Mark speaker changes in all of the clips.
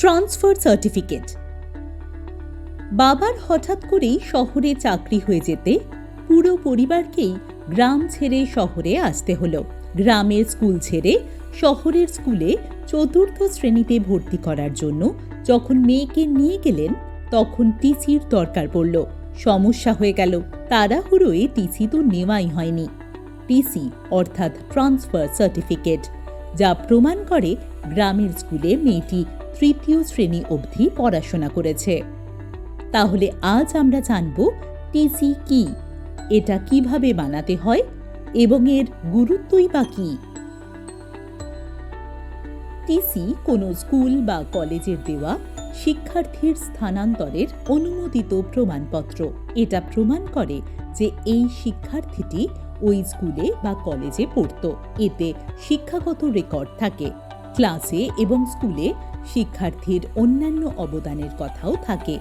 Speaker 1: Transfer certificate. বাবার হঠাৎ করেই শহরে চাকরি হয়ে যেতে পুরো পরিবারকেই গ্রাম ছেড়ে শহরে আসতে হলো। গ্রামের স্কুল ছেড়ে শহরের স্কুলে চতুর্থ শ্রেণীতে ভর্তি করার জন্য যখন মেয়েকে নিয়ে গেলেন, তখন টিসির দরকার পড়ল। সমস্যা হয়ে গেল। তাড়াহুড়োয় টিসি তো নেওয়াই হয়নি। টিসি অর্থাৎ ট্রান্সফার সার্টিফিকেট, যা প্রমাণ করে গ্রামের স্কুলে মেয়েটি তৃতীয় শ্রেণি অবধি পড়াশোনা করেছে। তাহলে আজ আমরা জানব টিসি কি? এটা কীভাবে বানাতে হয় এবং এর গুরুত্বই বা কী? টিসি কোনো স্কুল বা কলেজের দেওয়া শিক্ষার্থীর স্থানান্তরের অনুমোদিত প্রমাণপত্র। এটা প্রমাণ করে যে এই শিক্ষার্থীটি ওই স্কুলে বা কলেজে পড়তো। এতে শিক্ষাগত রেকর্ড থাকে। ক্লাসে এবং স্কুলে শিক্ষার্থীর অন্যান্য অবদানের কথাও থাকে।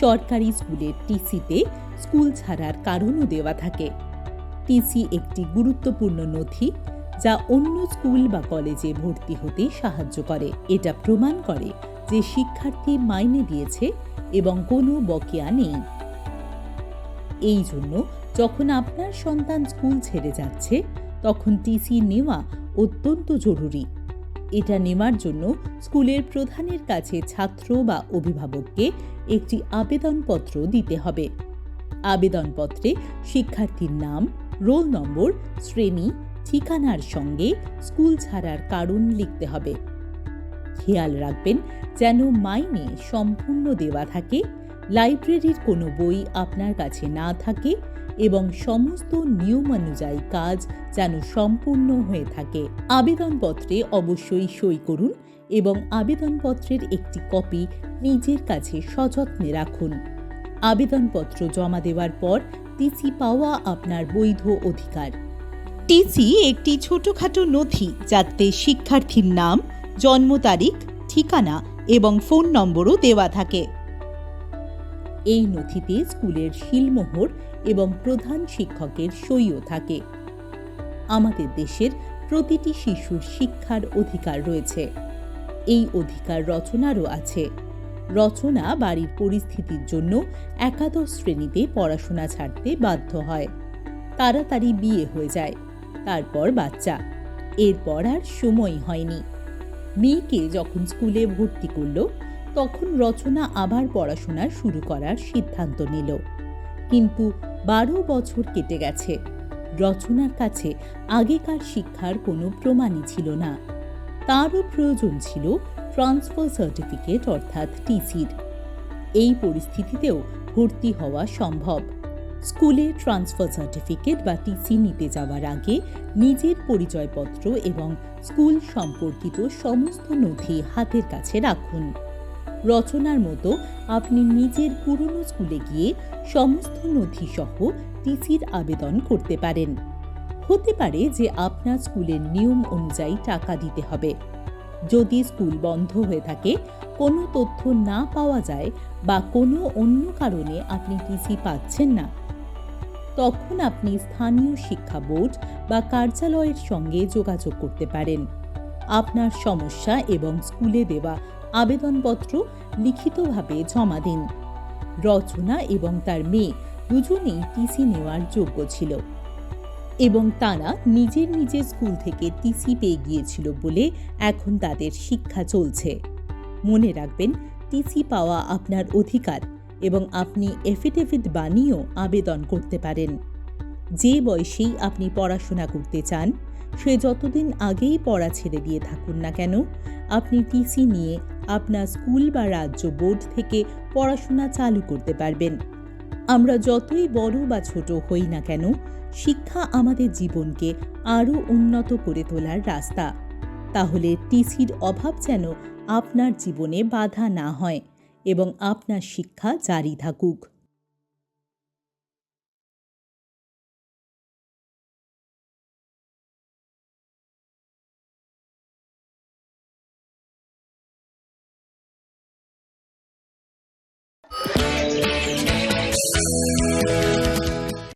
Speaker 1: সরকারি স্কুলের টিসিতে স্কুল ছাড়ার কারণও দেওয়া থাকে। টিসি একটি গুরুত্বপূর্ণ নথি যা অন্য স্কুল বা কলেজে ভর্তি হতে সাহায্য করে। এটা প্রমাণ করে যে শিক্ষার্থী মাইনে দিয়েছে এবং কোনো বকেয়া নেই। এই জন্য যখন আপনার সন্তান স্কুল ছেড়ে যাচ্ছে, তখন টিসি নেওয়া অত্যন্ত জরুরি। এটা নেওয়ার জন্য স্কুলের প্রধানের কাছে ছাত্র বা অভিভাবককে একটি আবেদনপত্র দিতে হবে। আবেদনপত্রে শিক্ষার্থীর নাম, রোল নম্বর, শ্রেণি, ঠিকানার সঙ্গে স্কুল ছাড়ার কারণ লিখতে হবে। খেয়াল রাখবেন যেন মাইনে সম্পূর্ণ দেওয়া থাকে লাইব্রেরির কোনো বই আপনার কাছে না থাকে এবং সমস্ত নিয়মানুযায়ী কাজ যেন সম্পূর্ণ হয়ে থাকে, আবেদনপত্রে অবশ্যই সই করুন এবং আবেদনপত্রের একটি কপি নিজের কাছে সযত্নে রাখুন। আবেদনপত্র জমা দেওয়ার পর টিসি পাওয়া আপনার বৈধ অধিকার। টিসি একটি ছোটখাটো নথি যাতে শিক্ষার্থীর নাম, জন্ম তারিখ, ঠিকানা এবং ফোন নম্বরও দেওয়া থাকে। এই নথিতে স্কুলের শিলমোহর এবং প্রধান শিক্ষকের সইও থাকে। আমাদের দেশের প্রতিটি শিশুর শিক্ষার অধিকার রয়েছে। এই অধিকার রচনারও আছে। রচনা বাড়ির পরিস্থিতির জন্য একাদশ শ্রেণীতে পড়াশোনা ছাড়তে বাধ্য হয়। তাড়াতাড়ি বিয়ে হয়ে যায়, তারপর বাচ্চা। এরপর আর সময় হয়নি। মেয়েকে যখন স্কুলে ভর্তি করল তখন রচনা আবার পড়াশোনা শুরু করার সিদ্ধান্ত নিল। কিন্তু বারো বছর কেটে গেছে। রচনার কাছে আগেকার শিক্ষার কোনো প্রমাণই ছিল না। তারও প্রয়োজন ছিল ট্রান্সফার সার্টিফিকেট, অর্থাৎ টিসির। এই পরিস্থিতিতেও ভর্তি হওয়া সম্ভব। স্কুলে ট্রান্সফার সার্টিফিকেট বা টিসি নিতে যাওয়ার আগে নিজের পরিচয়পত্র এবং স্কুল সম্পর্কিত সমস্ত নথি হাতের কাছে রাখুন। রচনার মতো আপনি নিজের পুরনো স্কুলে গিয়ে সমস্ত নথি সহ টিসির আবেদন করতে পারেন। হতে পারে যে আপনার স্কুলের নিয়ম অনুযায়ী টাকা দিতে হবে। যদি স্কুল বন্ধ হয়ে থাকে, কোনো তথ্য না পাওয়া যায় বা কোনো অন্য কারণে আপনি টিসি পাচ্ছেন না, তখন আপনি স্থানীয় শিক্ষা বোর্ড বা কার্যালয়ের সঙ্গে যোগাযোগ করতে পারেন। আপনার সমস্যা এবং স্কুলে দেওয়া আবেদনপত্র লিখিতভাবে জমা দিন। রচনা এবং তার মেয়ে দুজনেই টিসি নেওয়ার যোগ্য ছিল। এবং তারা নিজের নিজের স্কুল থেকে টিসি পেয়ে গিয়েছিল বলে এখন তাদের শিক্ষা চলছে। মনে রাখবেন, টিসি পাওয়া আপনার অধিকার এবং আপনি এফিডেভিট বানিয়েও আবেদন করতে পারেন। যে বয়সেই আপনি পড়াশোনা করতে চান সে যতদিন আগেই পড়া ছেড়ে দিয়ে থাকুন না কেন, আপনি টিসি নিয়ে আপনার স্কুল বা রাজ্য বোর্ড থেকে পড়াশোনা চালু করতে পারবেন। আমরা যতই বড় বা ছোট হই না কেন, শিক্ষা আমাদের জীবনকে আরও উন্নত করে তোলার রাস্তা। তাহলে টিসির অভাব যেন আপনার জীবনে বাধা না হয় এবং আপনার শিক্ষা জারি থাকুক।